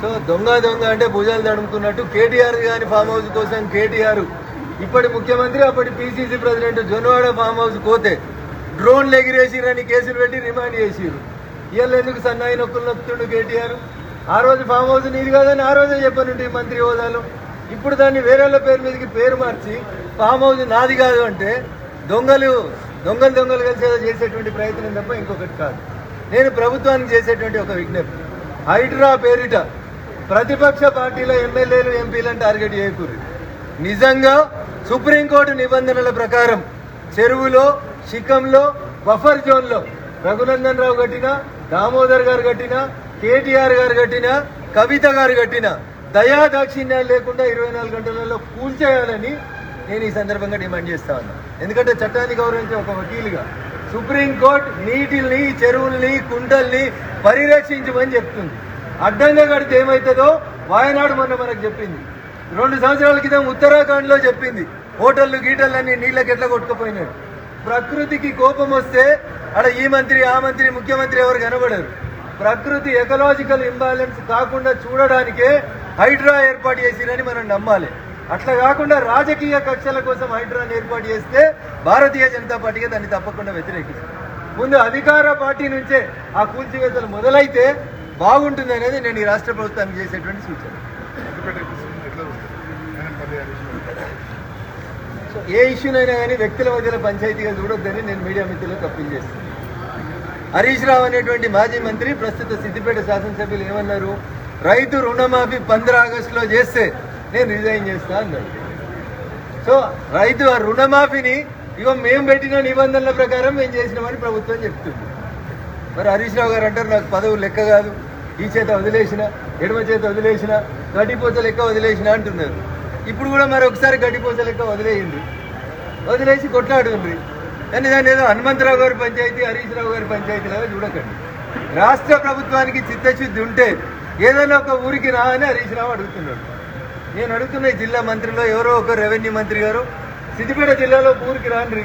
So దొంగ దొంగ అంటే భుజాలు తడుముకున్నట్టు కేటీఆర్ గాని ఫామ్ హౌస్ కోసం కేటీఆర్ ఇప్పటి ముఖ్యమంత్రి అప్పటి PCC president Janwada farm house కోతే డ్రోన్లు ఎగిరేసిరని కేసులు పెట్టి రిమాండ్ చేసిరు. ఇవాళ ఎందుకు సన్నాయి నొక్కులు నొక్కుతుండు కేటీఆర్? ఆ రోజు ఫామ్ హౌస్ నీది కాదని ఆ రోజే చెప్పనుండి మంత్రి హోదాలో. ఇప్పుడు దాన్ని వేరేళ్ళ పేరు మీదకి పేరు మార్చి ఫామ్ హౌస్ నాది కాదు అంటే దొంగలు దొంగలు దొంగలు కలిసి చేసేటువంటి ప్రయత్నం తప్ప ఇంకొకటి కాదు. నేను ప్రభుత్వానికి చేసేటువంటి ఒక విజ్ఞప్తి. హైడ్రా పేరిట ప్రతిపక్ష పార్టీల ఎమ్మెల్యేలు ఎంపీలను టార్గెట్ చేయకూడదు. నిజంగా సుప్రీంకోర్టు నిబంధనల ప్రకారం చెరువులో శిఖంలో బఫర్ జోన్లో రఘునందన్ రావు కట్టిన దామోదర్ గారు కట్టిన కేటీఆర్ గారు కట్టిన కవిత గారు కట్టిన దయా దాక్షిణ్యాలు లేకుండా ఇరవై నాలుగు గంటలలో కూల్చేయాలని నేను ఈ సందర్భంగా డిమాండ్ చేస్తా ఉన్నా. ఎందుకంటే చట్టాన్ని గౌరవించే ఒక వకీలుగా సుప్రీంకోర్టు నీటిల్ని చెరువుల్ని కుంటల్ని పరిరక్షించమని చెప్తుంది. అడ్డంగా కడితే ఏమవుతుందో వాయనాడు మొన్న మనకు చెప్పింది. రెండు సంవత్సరాల క్రితం ఉత్తరాఖండ్లో చెప్పింది. హోటళ్ళు గీటళ్ళన్నీ నీళ్ళకి ఎట్లా కొట్టుకుపోయినాడు ప్రకృతికి కోపం వస్తే అక్కడ ఈ మంత్రి ఆ మంత్రి ముఖ్యమంత్రి ఎవరు కనబడరు. ప్రకృతి ఎకలాజికల్ ఇంబ్యాలెన్స్ కాకుండా చూడడానికే హైడ్రా ఏర్పాటు చేసిరని మనం నమ్మాలి. అట్లా కాకుండా రాజకీయ కక్షల కోసం హైడ్రాని ఏర్పాటు చేస్తే భారతీయ జనతా పార్టీగా దాన్ని తప్పకుండా వ్యతిరేకిస్తుంది ముందు అధికార పార్టీ నుంచే ఆ కూల్చివేతలు మొదలైతే బాగుంటుంది అనేది నేను ఈ రాష్ట్ర ప్రభుత్వానికి చేసేటువంటి సూచన. సో ఏ ఇష్యూనైనా కానీ వ్యక్తుల మధ్యలో పంచాయతీగా చూడొద్దని నేను మీడియా మిత్రులకు అప్పీల్ చేస్తున్నాను హరీష్ రావు అనేటువంటి మాజీ మంత్రి ప్రస్తుత సిద్దిపేట శాసనసభ్యులు ఏమన్నారు? రైతు రుణమాఫీ పంద్రా ఆగస్టులో చేస్తే నేను రిజైన్ చేస్తా అన్నాడు సో రైతు ఆ రుణమాఫీని ఇవ్వం మేము పెట్టిన నిబంధనల ప్రకారం మేము చేసినామని ప్రభుత్వం చెప్తుంది. మరి హరీష్ రావు గారు అంటారు నాకు పదవులు లెక్క కాదు. ఈ చేత వదిలేసిన ఎడమ చేత వదిలేసిన గడ్డిపోత లెక్క వదిలేసిన అంటున్నారు. ఇప్పుడు కూడా మరి ఒకసారి గడ్డిపోత లెక్క వదిలేయండి. వదిలేసి కొట్లాడుండ్రి. కానీ దాన్ని ఏదో హనుమంతరావు గారి పంచాయతీ హరీష్ రావు గారి పంచాయతీ లాగా చూడకండి. రాష్ట్ర ప్రభుత్వానికి చిత్తశుద్ధి ఉంటే ఏదైనా ఒక ఊరికి రా అని హరీష్ రావు అడుగుతున్నాడు. నేను అడుగుతున్న జిల్లా మంత్రిలో ఎవరో ఒక రెవెన్యూ మంత్రి గారు సిద్దిపేట జిల్లాలో ఊరికి రాండ్రి.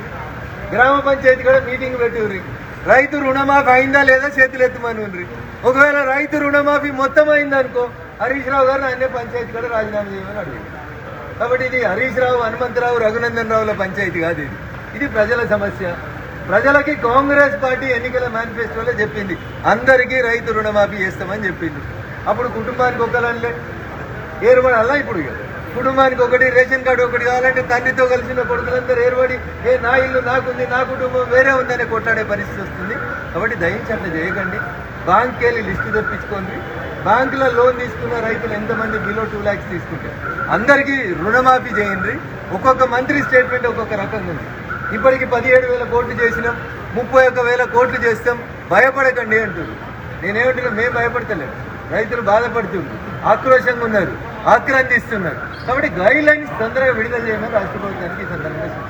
గ్రామ పంచాయతీ కూడా మీటింగ్ పెట్టుర్రి. రైతు రుణమాఫీ అయిందా లేదా చేతులు ఎత్తుమని ఒకవేళ రైతు రుణమాఫీ మొత్తం అయిందనుకో హరీష్ రావు గారు అన్నే పంచాయతీ కూడా రాజీనామా చేయమని అడిగారు కాబట్టి ఇది హరీష్ రావు హనుమంతరావు రఘునందన్ రావుల పంచాయతీ కాదు ఇది. ఇది ప్రజల సమస్య. ప్రజలకి కాంగ్రెస్ పార్టీ ఎన్నికల మేనిఫెస్టోలో చెప్పింది. అందరికీ రైతు రుణమాఫీ చేస్తామని చెప్పింది. అప్పుడు కుటుంబానికి ఒకళ్ళే ఏర్పడాలా ఇప్పుడు కుటుంబానికి ఒకటి రేషన్ కార్డు ఒకటి కావాలంటే తండ్రితో కలిసిన కొడుకులందరూ ఏర్పడి ఏ నా ఇల్లు నాకుంది నా కుటుంబం వేరే ఉందనే కొట్లాడే పరిస్థితి వస్తుంది. కాబట్టి దయించి అట్లా చేయకండి. బ్యాంక్కి వెళ్ళి లిస్టు తెప్పించుకోండి. బ్యాంకులో లోన్ తీసుకున్న రైతులు ఎంతమంది బిలో టూ ల్యాక్స్ తీసుకుంటారు అందరికీ రుణమాఫీ చేయండి. ఒక్కొక్క మంత్రి స్టేట్మెంట్ ఒక్కొక్క రకంగా ఉంది. ఇప్పటికి పదిహేడు వేల కోట్లు చేసినాం. ముప్పై ఒక్క వేల కోట్లు చేస్తాం. భయపడకండి అంటున్నారు నేనేమంటున్నా? మేము భయపడతలేము రైతులు బాధపడుతున్నారు ఆక్రోషంగా ఉన్నారు. ఆక్రాంతిస్తున్నారు కాబట్టి గైడ్ లైన్స్ తొందరగా విడుదల చేయమని రాష్ట్ర ప్రభుత్వానికి ఈ సందర్భంగా